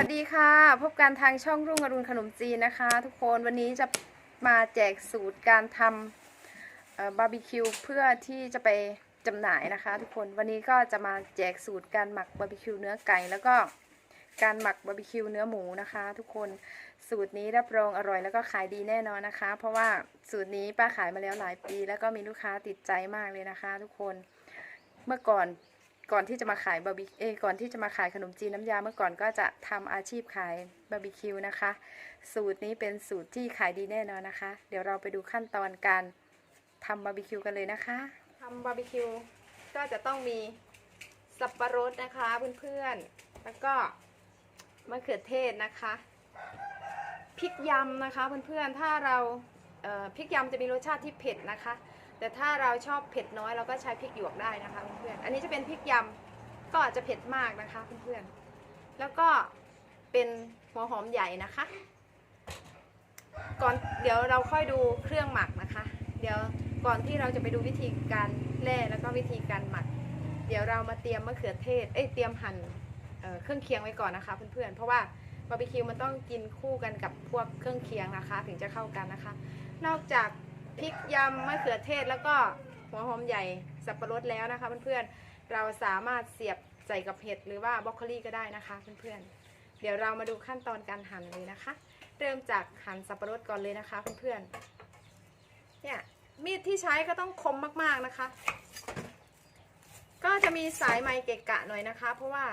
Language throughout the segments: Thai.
วัสดีค่ะ พบกันทางช่องรุ่งอรุณขนมจีนนะคะ ทุกคนวันนี้จะมาแจกสูตรการทำบาร์บีคิวเพื่อที่จะไปจำหน่ายนะคะ ทุกคนวันนี้ก็จะมาแจกสูตรการหมักบาร์บีคิวเนื้อไก่แล้วก็การหมักบาร์บีคิวเนื้อหมูนะคะ ทุกคนสูตรนี้รับรองอร่อยแล้วก็ขายดีแน่นอนนะคะ เพราะว่าสูตรนี้ป้าขายมาแล้วหลายปี แล้วก็มีลูกค้าติดใจมากเลยนะคะ ทุกคนเมื่อก่อน ก่อนที่จะมาขายบาร์บีเอก่อนที่จะมาขายขนมจีนน้ำยาเมื่อก่อนก็จะทำอาชีพขายบาร์บีคิวนะคะ สูตรนี้เป็นสูตรที่ขายดีแน่นอนนะคะ เดี๋ยวเราไปดูขั้นตอนการทำบาร์บีคิวกันเลยนะคะทำบาร์บีคิวก็จะต้องมีสับปะรดนะคะเพื่อนๆ แล้วก็มะเขือเทศนะคะพริกยำนะคะเพื่อนๆ ถ้าเราเพริกยำจะมีรสชาติที่เผ็ดนะคะ แต่ถ้าเราชอบเผ็ดน้อยเราก็ใช้พริกหยวกได้นะคะเพื่อนๆอันนี้จะเป็นพริกยำก็อาจจะเผ็ดมากนะคะเพื่อนๆแล้วก็เป็นหัวหอมใหญ่นะคะ ก่อนเดี๋ยวเราค่อยดูเครื่องหมักนะคะ เดี๋ยวก่อนที่เราจะไปดูวิธีการแล่แล้วก็วิธีการหมัก เดี๋ยวเรามาเตรียมมะเขือเทศเอ้ยเตรียมหั่นเเครื่องเคียงไว้ก่อนนะคะเพื่อนๆเพราะว่าบาร์บีคิวมันต้องกินคู่กันกับพวกเครื่องเคียงนะคะ ถึงจะเข้ากันนะคะ นอกจาก พริกยำมะเขือเทศแล้วก็หัวหอมใหญ่สับปะรดแล้วนะคะเพื่อนๆเราสามารถเสียบใส่กับเห็ดหรือว่าบรอกโคลีก็ได้นะคะเพื่อนๆเดี๋ยวเรามาดูขั้นตอนการหั่นเลยนะคะ เริ่มจากหั่นสับปะรดก่อนเลยนะคะเพื่อนๆเนี่ยมีดที่ใช้ก็ต้องคมมากๆนะคะ ก็จะมีสายไม้เกะกะหน่อยนะคะ เพราะว่า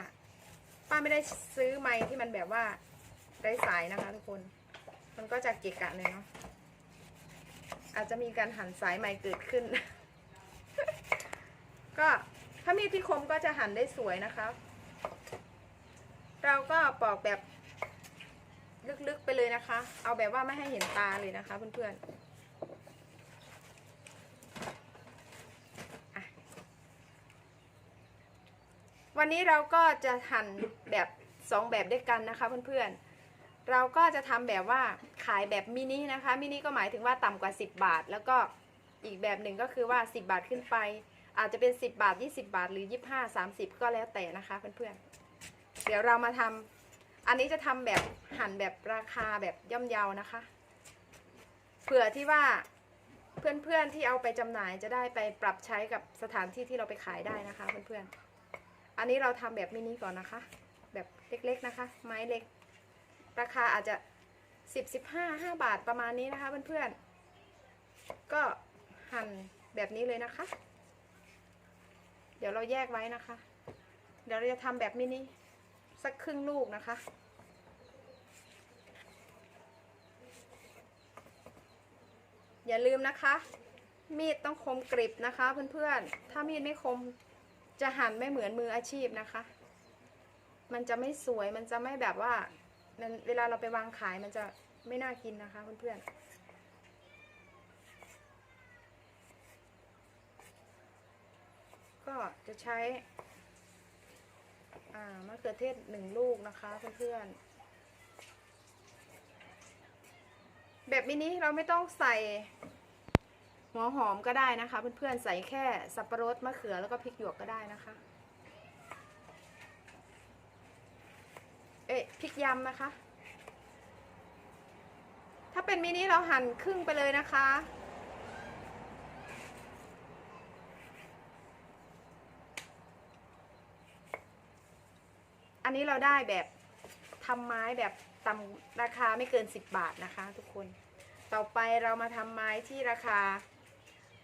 ป้าไม่ได้ซื้อไม้ที่มันแบบว่าได้สายนะคะทุกคน มันก็จะเกะกะหน่อยเนาะ อาจจะมีการหั่นสายใหม่เกิดขึ้น ก็ถ้ามีดที่คมก็จะหั่นได้สวยนะคะ เราก็ปอกแบบลึกๆไปเลยนะคะ เอาแบบว่าไม่ให้เห็นตาเลยนะคะเพื่อนๆวันนี้เราก็จะหั่นแบบสองแบบด้วยกันนะคะเพื่อนๆ เราก็จะทำแบบว่าขายแบบมินินะคะมินิก็หมายถึงว่าต่ำกว่า 10 บาท แล้วก็อีกแบบหนึ่งก็คือว่า 10 บาทขึ้นไป อาจจะเป็น 10 บาท 20 บาท หรือ 25 30 ก็แล้วแต่นะคะเพื่อนๆเดี๋ยวเรามาทำอันนี้จะทำแบบหั่นแบบราคาแบบย่อมเยานะคะเผื่อที่ว่าเพื่อนๆที่เอาไปจำหน่ายจะได้ไปปรับใช้กับสถานที่ที่เราไปขายได้นะคะเพื่อนๆอันนี้เราทำแบบมินิก่อนนะคะ แบบเล็กๆนะคะ ไม้เล็ก ราคาอาจจะสิบสิบห้าห้าบาทประมาณนี้นะคะเพื่อนๆ ก็หั่นแบบนี้เลยนะคะ เดี๋ยวเราแยกไว้นะคะ เดี๋ยวเราจะทำแบบมินิสักครึ่งลูกนะคะอย่าลืมนะคะ มีดต้องคมกริบนะคะเพื่อนๆ ถ้ามีดไม่คมจะหั่นไม่เหมือนมืออาชีพนะคะ มันจะไม่สวยมันจะไม่แบบว่า มันเวลาเราไปวางขายมันจะไม่น่ากินนะคะเพื่อนๆก็จะใช้อ่ามะเขือเทศหนึ่งลูกนะคะเพื่อนๆ แบบมินิเราไม่ต้องใส่หัวหอมก็ได้นะคะเพื่อนๆ ใส่แค่สับปะรดมะเขือแล้วก็พริกหยวกก็ได้นะคะ อ๊ะพริกยำนะคะ ถ้าเป็นมินิเราหั่นครึ่งไปเลยนะคะ อันนี้เราได้แบบทำไม้แบบต่ำราคาไม่เกิน 10 บาทนะคะ ทุกคน ต่อไปเรามาทำไม้ที่ราคา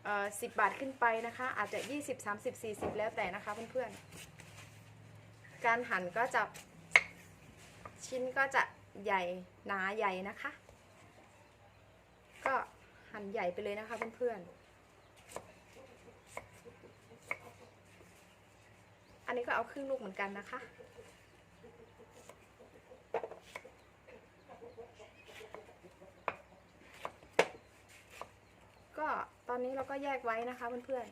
เอ่อ10บาทขึ้นไปนะคะ อาจจะ 20 30 40 แล้วแต่นะคะเพื่อนๆ การหั่นก็จะ ชิ้นก็จะใหญ่หนาใหญ่นะคะ ก็หั่นใหญ่ไปเลยนะคะเพื่อนๆ อันนี้ก็เอาครึ่งลูกเหมือนกันนะคะ ก็ตอนนี้เราก็แยกไว้นะคะเพื่อน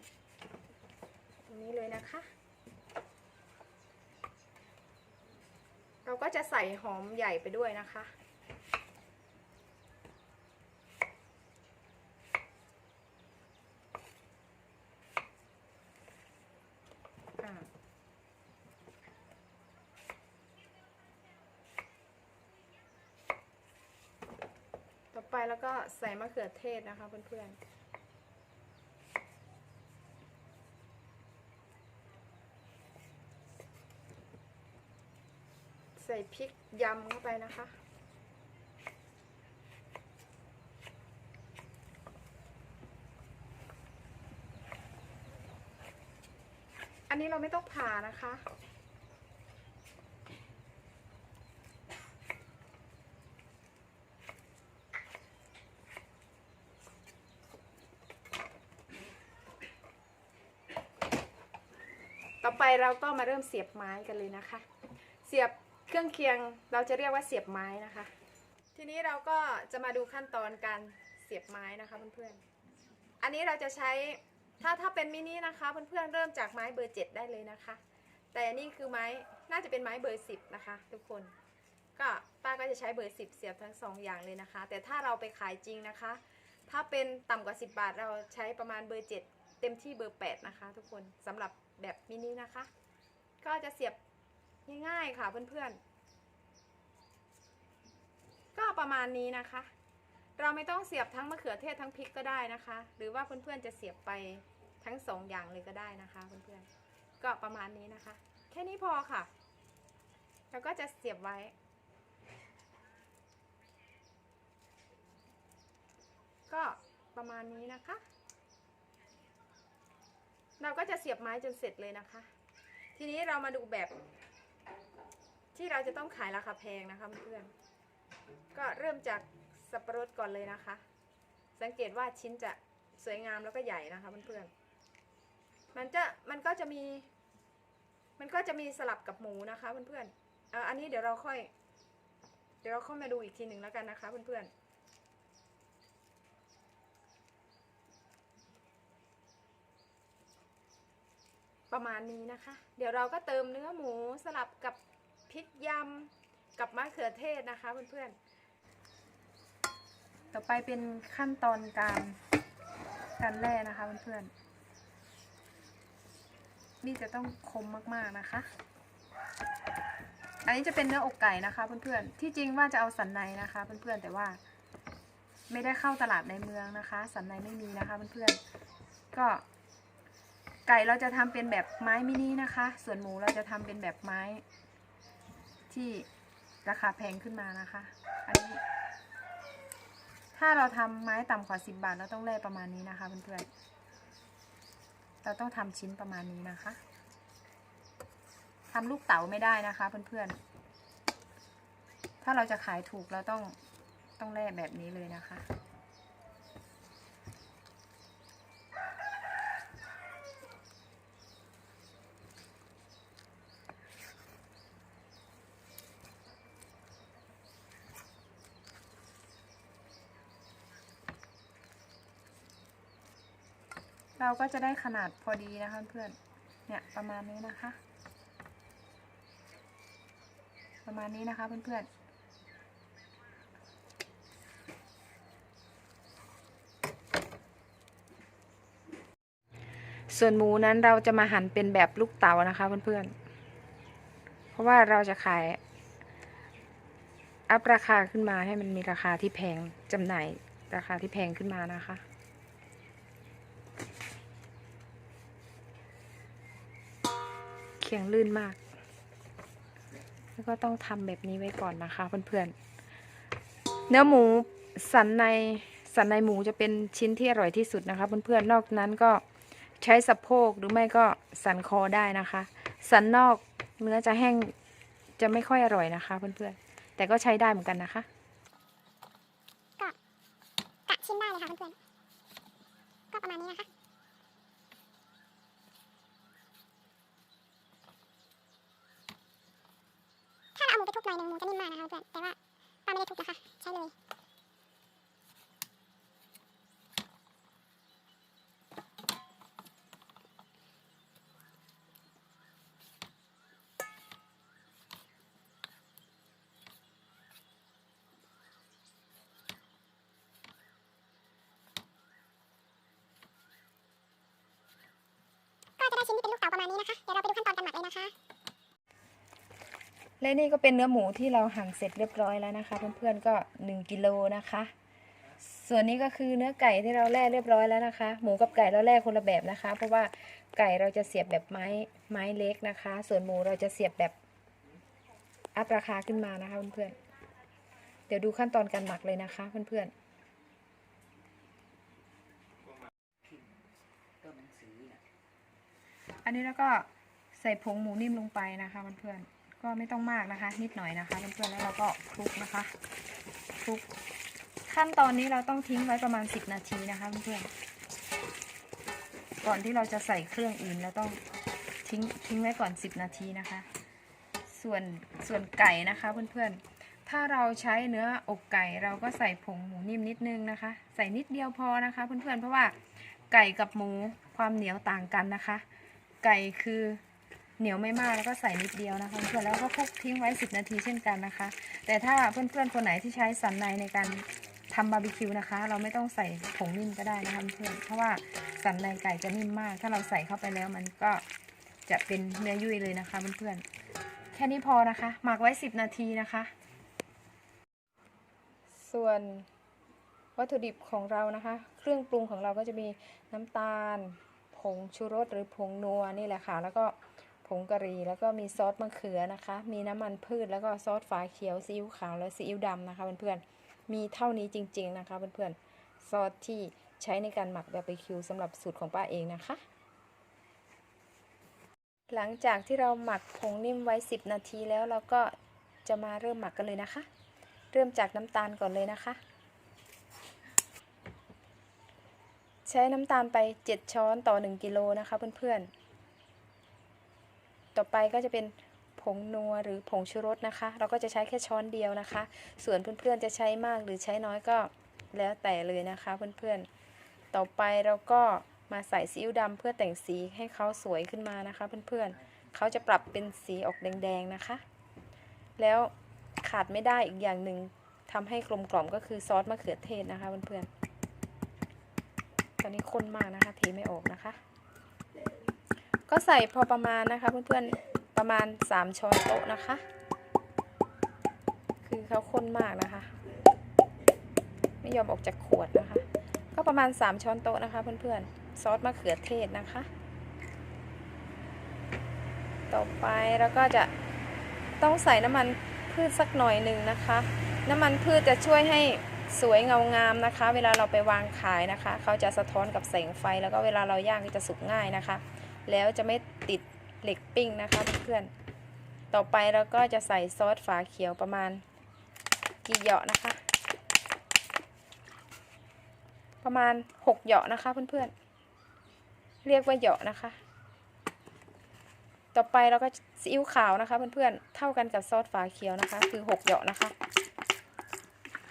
ๆ ตรงนี้เลยนะคะ เราก็จะใส่หอมใหญ่ไปด้วยนะคะ ต่อไปแล้วก็ใส่มะเขือเทศนะคะเพื่อนๆ ส่พริกยำเข้าไปนะคะ อันนี้เราไม่ต้องผ่านะคะ ต่อไปเราก็มาเริ่มเสียบไม้กันเลยนะคะ เสียบ เครื่องเคียงเราจะเรียกว่าเสียบไม้นะคะ ทีนี้เราก็จะมาดูขั้นตอนการเสียบไม้นะคะเพื่อนๆ อันนี้เราจะใช้ถ้าถ้าเป็นมินินะคะเพื่อนๆเริ่มจากไม้เบอร์เจ็ดได้เลยนะคะ แต่อันนี่คือไม้น่าจะเป็นไม้เบอร์สิบนะคะ ทุกคนก็ป้าก็จะใช้เบอร์สิบเสียบทั้งสองอย่างเลยนะคะ แต่ถ้าเราไปขายจริงนะคะ ถ้าเป็นต่ำกว่า 10 บาทเราใช้ประมาณเบอร์เจ็ดเต็มที่เบอร์แปดนะคะ ทุกคนสำหรับแบบมินินะคะ ก็จะเสียบ ง่ายๆค่ะเพื่อนๆ ก็ประมาณนี้นะคะ เราไม่ต้องเสียบทั้งมะเขือเทศทั้งพริกก็ได้นะคะ หรือว่าเพื่อนๆจะเสียบไปทั้งสองอย่างเลยก็ได้นะคะเพื่อนๆ ก็ประมาณนี้นะคะ แค่นี้พอค่ะ แล้วก็จะเสียบไว้ก็ประมาณนี้นะคะ เราก็จะเสียบไม้จนเสร็จเลยนะคะ ทีนี้เรามาดูแบบ ที่เราจะต้องขายราคาแพงนะคะเพื่อนก็เริ่มจากสับปะรดก่อนเลยนะคะ สังเกตว่าชิ้นจะสวยงามแล้วก็ใหญ่นะคะเพื่อนๆมันจะมันก็จะมี มันก็จะมีสลับกับหมูนะคะเพื่อนๆออันนี้เดี๋ยวเราค่อย เดี๋ยวเราค่อยมาดูอีกทีหนึ่งแล้วกันนะคะเพื่อนๆประมาณนี้นะคะ เดี๋ยวเราก็เติมเนื้อหมูสลับกับ ริกยำกับมะเขือเทศนะคะเพื่อนๆ ต่อไปเป็นขั้นตอนการการแล่นะคะเพื่อนๆ นี่จะต้องคมมากๆนะคะ อันนี้จะเป็นเนื้ออกไก่นะคะเพื่อนๆ ที่จริงว่าจะเอาสันในนะคะเพื่อนๆ แต่ว่าไม่ได้เข้าตลาดในเมืองนะคะ สันในไม่มีนะคะเพื่อนๆ ก็ไก่เราจะทำเป็นแบบไม้มินินะคะ ส่วนหมูเราจะทำเป็นแบบไม้ ที่ราคาแพงขึ้นมานะคะ อันนี้ ถ้าเราทำไม้ต่ำกว่าสิบบาทเราต้องแล่ประมาณนี้นะคะเพื่อนๆเราต้องทำชิ้นประมาณนี้นะคะทำลูกเต๋าไม่ได้นะคะเพื่อนๆถ้าเราจะขายถูกเราต้องต้องแล่แบบนี้เลยนะคะ เราก็จะได้ขนาดพอดีนะคะเพื่อนเนี่ยประมาณนี้นะคะ ประมาณนี้นะคะเพื่อนๆส่วนหมูนั้นเราจะมาหั่นเป็นแบบลูกเต๋านะคะเพื่อนๆ เพราะว่าเราจะขาย อัพราคาขึ้นมาให้มันมีราคาที่แพงจำหน่ายราคาที่แพงขึ้นมานะคะ ยงลื่นมาก แล้วก็ต้องทำแบบนี้ไว้ก่อนนะคะเพื่อนๆ เนื้อหมูสันในสันในหมูจะเป็นชิ้นที่อร่อยที่สุดนะคะเพื่อนๆ นอกนั้นก็ใช้สะโพกหรือไม่ก็สันคอได้นะคะ สันนอกเนื้อจะแห้งจะไม่ค่อยอร่อยนะคะเพื่อนๆ แต่ก็ใช้ได้เหมือนกันนะคะ ก็กะชิ้นได้เลยค่ะเพื่อนๆ ก็ประมาณนี้นะคะ ถ้าเราเอา หน่อยหนึ่งหมูจะนิ่มมากนะคะเพื่อนแต่ว่าป้าไม่ได้ทุบนะคะใช้เลยก็จะได้ชิ้นที่เป็นลูกเต๋าประมาณนี้นะคะ เดี๋ยวเราไปดูขั้นตอนการหมักเลยนะคะ และนี่ก็เป็นเนื้อหมูที่เราหั่นเสร็จเรียบร้อยแล้วนะคะ เพื่อนๆก็ 1กิโลนะคะ ส่วนนี้ก็คือเนื้อไก่ที่เราแล่เรียบร้อยแล้วนะคะ หมูกับไก่เราแล่คนละแบบนะคะ เพราะว่าไก่เราจะเสียบแบบไม้ไม้เล็กนะคะ ส่วนหมูเราจะเสียบแบบอัพราคาขึ้นมานะคะเพื่อนๆเดี๋ยวดูขั้นตอนการหมักเลยนะคะเพื่อนๆอันนี้แล้วก็ใส่ผงหมูนิ่มลงไปนะคะเพื่อนๆ ก็ไม่ต้องมากนะคะ นิดหน่อยนะคะเพื่อนๆแล้วเราก็คลุกนะคะคลุก ขั้นตอนนี้เราต้องทิ้งไว้ประมาณ 10 นาทีนะคะเพื่อนๆก่อนที่เราจะใส่เครื่องอื่นเราต้องทิ้งทิ้งไว้ก่อน 10 นาทีนะคะ ส่วนส่วนไก่นะคะเพื่อนๆ ถ้าเราใช้เนื้ออกไก่เราก็ใส่ผงหมูนิ่มนิดนึงนะคะ ใส่นิดเดียวพอนะคะเพื่อนๆเพราะว่าไก่กับหมูความเหนียวต่างกันนะคะ ไก่คือ เหนียวไม่มากแล้วก็ใส่นิดเดียวนะคะเพื่อนแล้วก็คลุกทิ้งไว้ 10 นาทีเช่นกันนะคะ แต่ถ้าเพื่อนๆคนไหนที่ใช้สันในในการทำบาร์บีคิวนะคะ เราไม่ต้องใส่ผงนิ่มก็ได้นะคะเพื่อนเพราะว่าสันในไก่จะนิ่มมาก ถ้าเราใส่เข้าไปแล้วมันก็จะเป็นเนื้อยุ่ยเลยนะคะเพื่อนๆแค่นี้พอนะคะหมักไว้ 10 นาทีนะคะ ส่วนวัตถุดิบของเรานะคะ เครื่องปรุงของเราก็จะมีน้ำตาล ผงชูรสหรือผงนัวนี่แหละค่ะ แล้วก็ ผงกะหรี่แล้วก็มีซอสมะเขือนะคะ มีน้ำมันพืชแล้วก็ซอสฝาเขียวซีอิ๊วขาวและซีอิ๊วดำนะคะเพื่อนๆมีเท่านี้จริง ๆ นะคะเพื่อนๆซอสที่ใช้ในการหมักบาร์บีคิวสำหรับสูตรของป้าเองนะคะ หลังจากที่เราหมักผงนิ่มไว้ 10 นาทีแล้วเราก็จะมาเริ่มหมักกันเลยนะคะ เริ่มจากน้ำตาลก่อนเลยนะคะ ใช้น้ำตาลไป 7 ช้อนต่อ 1 กิโลนะคะเพื่อนๆ ต่อไปก็จะเป็นผงนัวหรือผงชูรสนะคะ เราก็จะใช้แค่ช้อนเดียวนะคะ ส่วนเพื่อนๆจะใช้มากหรือใช้น้อยก็แล้วแต่เลยนะคะเพื่อนๆ ต่อไปเราก็มาใส่ซีอิ๊วดำเพื่อแต่งสีให้เขาสวยขึ้นมานะคะ เพื่อนๆเขาจะปรับเป็นสีออกแดงๆนะคะ แล้วขาดไม่ได้อีกอย่างหนึ่งทำให้กลมกล่อมก็คือซอสมะเขือเทศนะคะเพื่อนๆตอนนี้ข้นมากนะคะเทไม่ออกนะคะ ก็ใส่พอประมาณนะคะเพื่อนๆประมาณ 3 ช้อนโต๊ะนะคะ คือเขาข้นมากนะคะ ไม่ยอมออกจากขวดนะคะ ก็ประมาณ 3 ช้อนโต๊ะนะคะเพื่อนๆซอสมะเขือเทศนะคะ ต่อไปเราก็จะต้องใส่น้ำมันพืชสักหน่อยหนึ่งนะคะ น้ำมันพืชจะช่วยให้สวยเงางามนะคะ เวลาเราไปวางขายนะคะ เขาจะสะท้อนกับแสงไฟแล้วก็เวลาเราย่างก็จะสุกง่ายนะคะ แล้วจะไม่ติดเหล็กปิ้งนะคะเพื่อนๆต่อไปเราก็จะใส่ซอสฝาเขียวประมาณกี่เหยาะนะคะ ประมาณ 6 เหยาะนะคะเพื่อนๆเรียกว่าเหยาะนะคะ ต่อไปเราก็ซีอิ๊วขาวนะคะเพื่อนๆเท่ากันกับซอสฝาเขียวนะคะ คือ 6 เหยาะนะคะ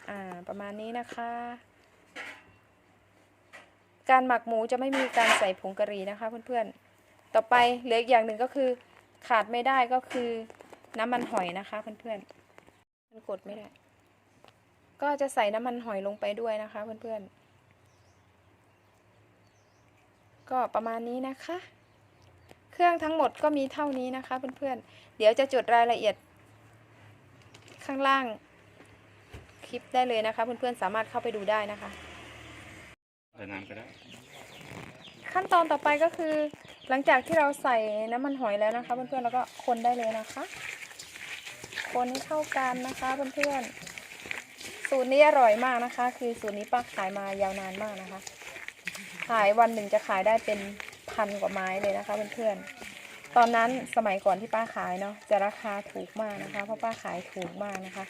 อ่าประมาณนี้นะคะการหมักหมูจะไม่มีการใส่ผงกะหรี่นะคะเพื่อนๆ ต่อไปเหลืออีกอย่างหนึ่งก็คือขาดไม่ได้ก็คือน้ำมันหอยนะคะเพื่อนๆมันกดไม่ได้ ก็จะใส่น้ำมันหอยลงไปด้วยนะคะเพื่อนๆ ก็ประมาณนี้นะคะ เครื่องทั้งหมดก็มีเท่านี้นะคะเพื่อนๆ เดี๋ยวจะจดรายละเอียด ข้างล่างคลิปได้เลยนะคะเพื่อนๆ สามารถเข้าไปดูได้นะคะแต่น้ำก็ได้ ขั้นตอนต่อไปก็คือ หลังจากที่เราใส่น้ำมันหอยแล้วนะคะเพื่อนๆแล้วก็คนได้เลยนะคะ คนให้เข้ากันนะคะเพื่อนๆสูตรนี้อร่อยมากนะคะ คือสูตรนี้ป้าขายมายาวนานมากนะคะ ขายวันหนึ่งจะขายได้เป็นพันกว่าไม้เลยนะคะเพื่อนๆตอนนั้นสมัยก่อนที่ป้าขายเนาะจะราคาถูกมากนะคะ เพราะป้าขายถูกมากนะคะ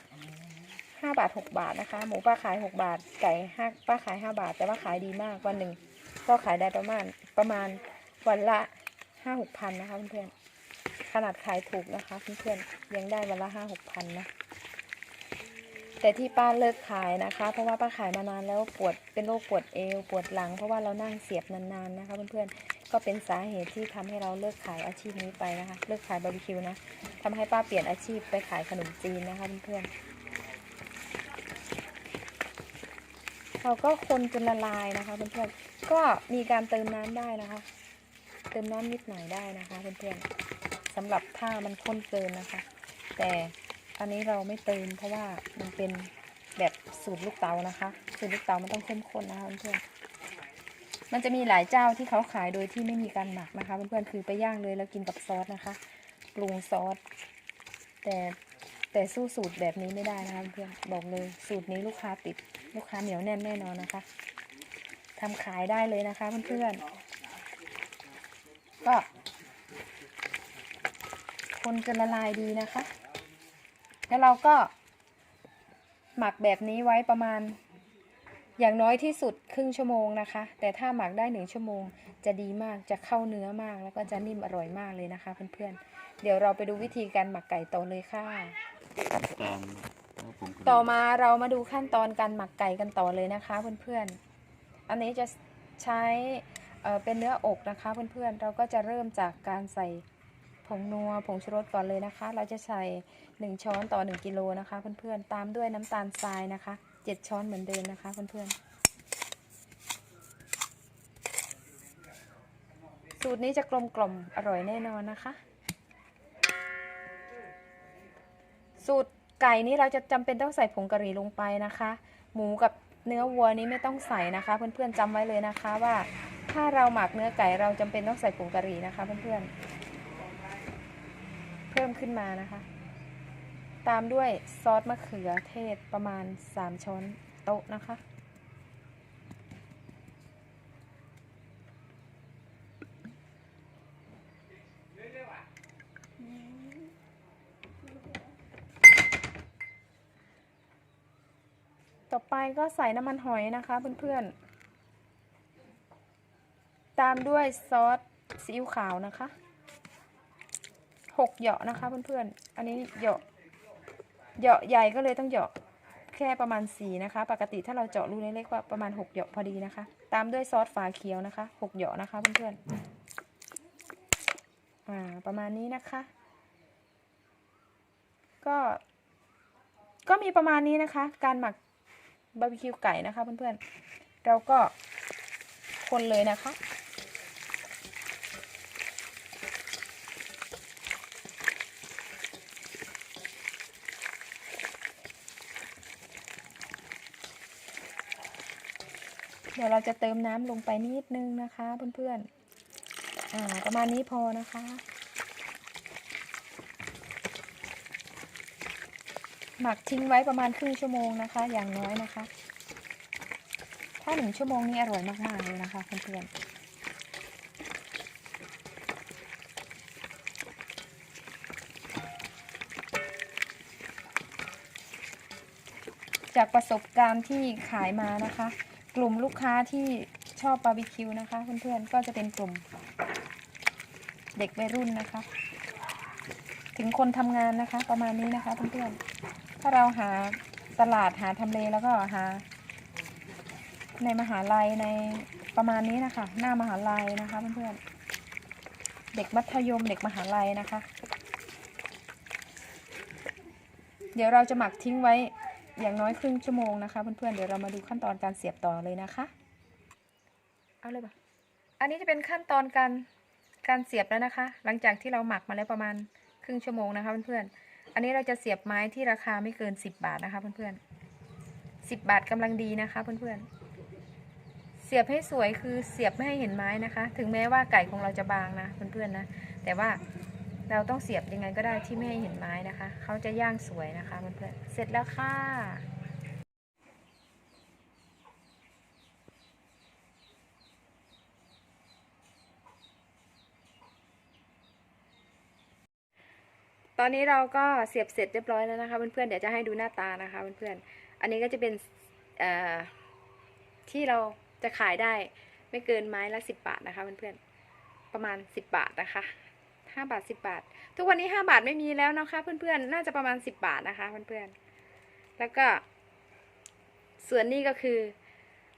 ห้าบาทหกบาทนะคะ หมูป้าขายหกบาท ไก่ห้าป้าขายห้าบาท แต่ว่าขายดีมากวันหนึ่งก็ขายได้ประมาณประมาณ วันละห้าหกพันนะคะเพื่อนๆขนาดขายถูกนะคะเพื่อนๆยังได้วันละห้าหกพันนะแต่ที่ป้าเลิกขายนะคะ เพราะว่าป้าขายมานานแล้วปวดเป็นโรคปวดเอวปวดหลัง เพราะว่าเรานั่งเสียบนานๆนะคะเพื่อนๆก็เป็นสาเหตุที่ทำให้เราเลิกขายอาชีพนี้ไปนะคะ เลิกขายบาร์บีคิวนะทำให้ป้าเปลี่ยนอาชีพไปขายขนมจีนนะคะเพื่อนๆเราก็คนจนละลายนะคะเพื่อนๆก็มีการเติมน้ำได้นะคะ เติมน้ำนิดหน่อยได้นะคะเพื่อนๆสำหรับถ้ามันข้นเกินนะคะ แต่อันนี้เราไม่เติมเพราะว่ามันเป็นแบบสูตรลูกเต๋านะคะ สูตรลูกเต๋ามันต้องเข้มข้นนะคะเพื่อนๆมันจะมีหลายเจ้าที่เขาขายโดยที่ไม่มีการหมักนะคะเพื่อนๆคือไปย่างเลยแล้วกินกับซอสนะคะปรุงซอสแต่แต่สู้สูตรแบบนี้ไม่ได้นะคะเพื่อนบอกเลยสูตรนี้ลูกค้าติด ลูกค้าเหนียวแน่นแน่นอนนะคะทำขายได้เลยนะคะเพื่อนๆ ก็คนจะละลายดีนะคะ แล้วเราก็ หมักแบบนี้ไว้ประมาณ อย่างน้อยที่สุดครึ่งชั่วโมงนะคะ แต่ถ้าหมักได้หนึ่งชั่วโมง จะดีมากจะเข้าเนื้อมากแล้วก็จะนิ่มอร่อยมากเลยนะคะเพื่อนๆ เดี๋ยวเราไปดูวิธีการหมักไก่ต่อเลยค่ะตามผมต่อมาเรามาดูขั้นตอนการหมักไก่กันต่อเลยนะคะเพื่อนๆ อันนี้จะใช้ เป็นเนื้ออกนะคะเพื่อนๆ เราก็จะเริ่มจากการใส่ผงนัวผงชูรสก่อนเลยนะคะ เราจะใส่ 1 ช้อนต่อ 1 กิโลนะคะ เพื่อนๆ ตามด้วยน้ำตาลทรายนะคะ 7 ช้อนเหมือนเดิมนะคะเพื่อนๆสูตรนี้จะกลมกล่อมอร่อยแน่นอนนะคะ สูตรไก่นี้เราจะจำเป็นต้องใส่ผงกะหรี่ลงไปนะคะ หมูกับเนื้อวัวนี้ไม่ต้องใส่นะคะ เพื่อนๆจำไว้เลยนะคะว่า ถ้าเราหมักเนื้อไก่เราจำเป็นต้องใส่ผงกะหรี่นะคะเพื่อนๆ เพิ่มขึ้นมานะคะ ตามด้วยซอสมะเขือเทศประมาณ 3 ช้อนโต๊ะนะคะ ต่อไปก็ใส่น้ำมันหอยนะคะเพื่อนๆ ตามด้วยซอสซีอิ๊วขาวนะคะหกเหยาะนะคะเพื่อนๆ อันนี้เหยาะเหยาะใหญ่ก็เลยต้องเหยาะแค่ประมาณสี่นะคะ ปกติถ้าเราเจาะรูเล็กๆก็ประมาณหกเหยาะพอดีนะคะ ตามด้วยซอสฝาเขียวนะคะหกเหยาะนะคะเพื่อนๆ อ่าประมาณนี้นะคะ ก็ ก็มีประมาณนี้นะคะ การหมักบาร์บีคิวไก่นะคะเพื่อนๆ เราก็คนเลยนะคะ เดี๋ยวเราจะเติมน้ำลงไปนิดนึงนะคะเพื่อนๆ อ่าประมาณนี้พอนะคะ หมักทิ้งไว้ประมาณครึ่งชั่วโมงนะคะ อย่างน้อยนะคะ ถ้าหนึ่งชั่วโมงนี้อร่อยมากๆเลยนะคะเพื่อนๆจากประสบการณ์ที่ขายมานะคะ กลุ่มลูกค้าที่ชอบบาร์บีคิวนะคะเพื่อนๆก็จะเป็นกลุ่มเด็กวัยรุ่นนะคะ ถึงคนทำงานนะคะ ประมาณนี้นะคะเพื่อนๆถ้าเราหาตลาดหาทำเลแล้วก็หา ในมหาลัยในประมาณนี้นะคะ หน้ามหาลัยนะคะเพื่อนๆเด็กมัธยมเด็กมหาลัยนะคะ เดี๋ยวเราจะหมักทิ้งไว้ อย่างน้อยครึ่งชั่วโมงนะคะเพื่อนๆเดี๋ยวเรามาดูขั้นตอนการเสียบต่อเลยนะคะเอาเลยปะอันนี้จะเป็นขั้นตอนการการเสียบแล้วนะคะ หลังจากที่เราหมักมาแล้วประมาณครึ่งชั่วโมงนะคะเพื่อนๆอันนี้เราจะเสียบไม้ที่ราคาไม่เกิน 10 บาทนะคะเพื่อนๆ10 บาทกำลังดีนะคะเพื่อนๆเสียบให้สวยคือเสียบไม่ให้เห็นไม้นะคะ ถึงแม้ว่าไก่ของเราจะบางนะเพื่อนๆนะ แต่ว่า เราต้องเสียบยังไงก็ได้ที่ไม่ให้เห็นไม้นะคะ เขาจะย่างสวยนะคะเพื่อนๆเสร็จแล้วค่ะตอนนี้เราก็เสียบเสร็จเรียบร้อยแล้วนะคะเพื่อนๆเดี๋ยวจะให้ดูหน้าตานะคะเพื่อนๆอันนี้ก็จะเป็นที่เราจะขายได้ไม่เกินไม้ละสิบบาทนะคะเพื่อนๆประมาณสิบบาทนะคะ ห้าบาทสิบบาท ทุกวันนี้ห้าบาทไม่มีแล้วนะคะ เพื่อนๆ น่าจะประมาณสิบบาทนะคะเพื่อนๆ แล้วก็ ส่วนนี้ก็คือ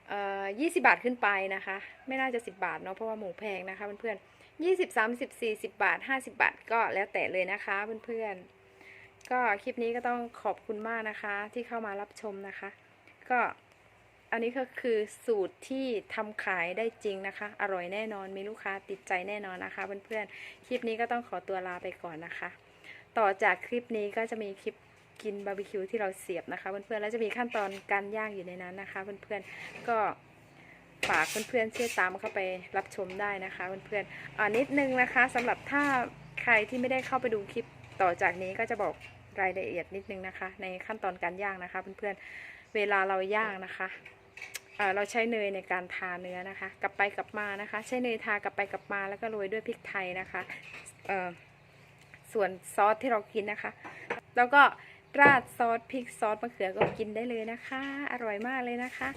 เอ่อยี่สิบาทขึ้นไปนะคะ ไม่น่าจะสิบบาทเนาะเพราะว่าหมูแพงนะคะเพื่อนๆยี่สิบสามสิบสี่สิบบาทห้าสิบาทก็แล้วแต่เลยนะคะเพื่อนๆ ก็คลิปนี้ก็ต้องขอบคุณมากนะคะ ที่เข้ามารับชมนะคะ ก็ อันนี้ก็คือสูตรที่ทำขายได้จริงนะคะ อร่อยแน่นอนมีลูกค้าติดใจแน่นอนนะคะเพื่อนๆ คลิปนี้ก็ต้องขอตัวลาไปก่อนนะคะ ต่อจากคลิปนี้ก็จะมีคลิปกินบาร์บีคิวที่เราเสียบนะคะเพื่อนๆ แล้วจะมีขั้นตอนการย่างอยู่ในนั้นนะคะเพื่อนๆ ก็ฝากเพื่อนๆช่วยตามเข้าไปรับชมได้นะคะเพื่อนๆอ่านิดนึงนะคะสำหรับถ้าใครที่ไม่ได้เข้าไปดูคลิปต่อจากนี้ก็จะบอกรายละเอียดนิดนึงนะคะ ในขั้นตอนการย่างนะคะเพื่อนๆ เวลาเราย่างนะคะ เราใช้เนยในการทาเนื้อนะคะ กลับไปกลับมานะคะ ใช้เนยทากลับไปกลับมาแล้วก็โรยด้วยพริกไทยนะคะส่วนซอสที่เรากินนะคะ แล้วก็ราดซอสพริกซอสมะเขือก็กินได้เลยนะคะ อร่อยมากเลยนะคะ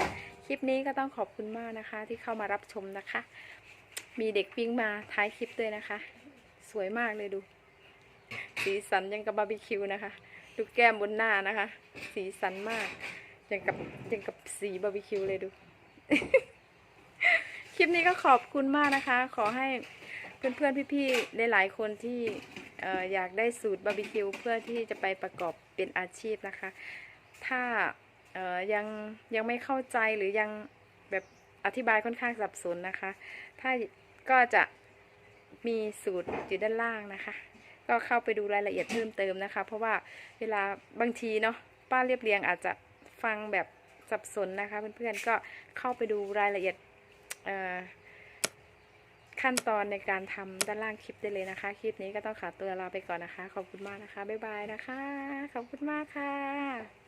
คลิปนี้ก็ต้องขอบคุณมากนะคะ ที่เข้ามารับชมนะคะ มีเด็กวิ่งมาท้ายคลิปด้วยนะคะ สวยมากเลยดู สีสันยังกับบาร์บีคิวนะคะ ดูแก้มบนหน้านะคะ สีสันมาก ยังกับยังกับสีบาร์บีคิวเลยดู คลิปนี้ก็ขอบคุณมากนะคะ ขอให้เพื่อนๆพี่ๆหลายๆคนที่อ่อยากได้สูตรบาร์บีคิวเพื่อที่จะไปประกอบเป็นอาชีพนะคะ ถ้าออยังยังไม่เข้าใจหรือยังแบบอธิบายค่อนข้างสับสนนะคะ ถ้าก็จะมีสูตรอยู่ด้านล่างนะคะ ก็เข้าไปดูรายละเอียดเพิ่มเติมนะคะ เพราะว่าเวลาบางทีเนาะป้าเรียบเรียงอาจจะ ฟังแบบสับสนนะคะเพื่อนๆก็เข้าไปดูรายละเอียดขั้นตอนในการทำด้านล่างคลิปได้เลยนะคะ คลิปนี้ก็ต้องขอตัวลาไปก่อนนะคะ ขอบคุณมากนะคะ บ๊ายบายนะคะ ขอบคุณมากค่ะ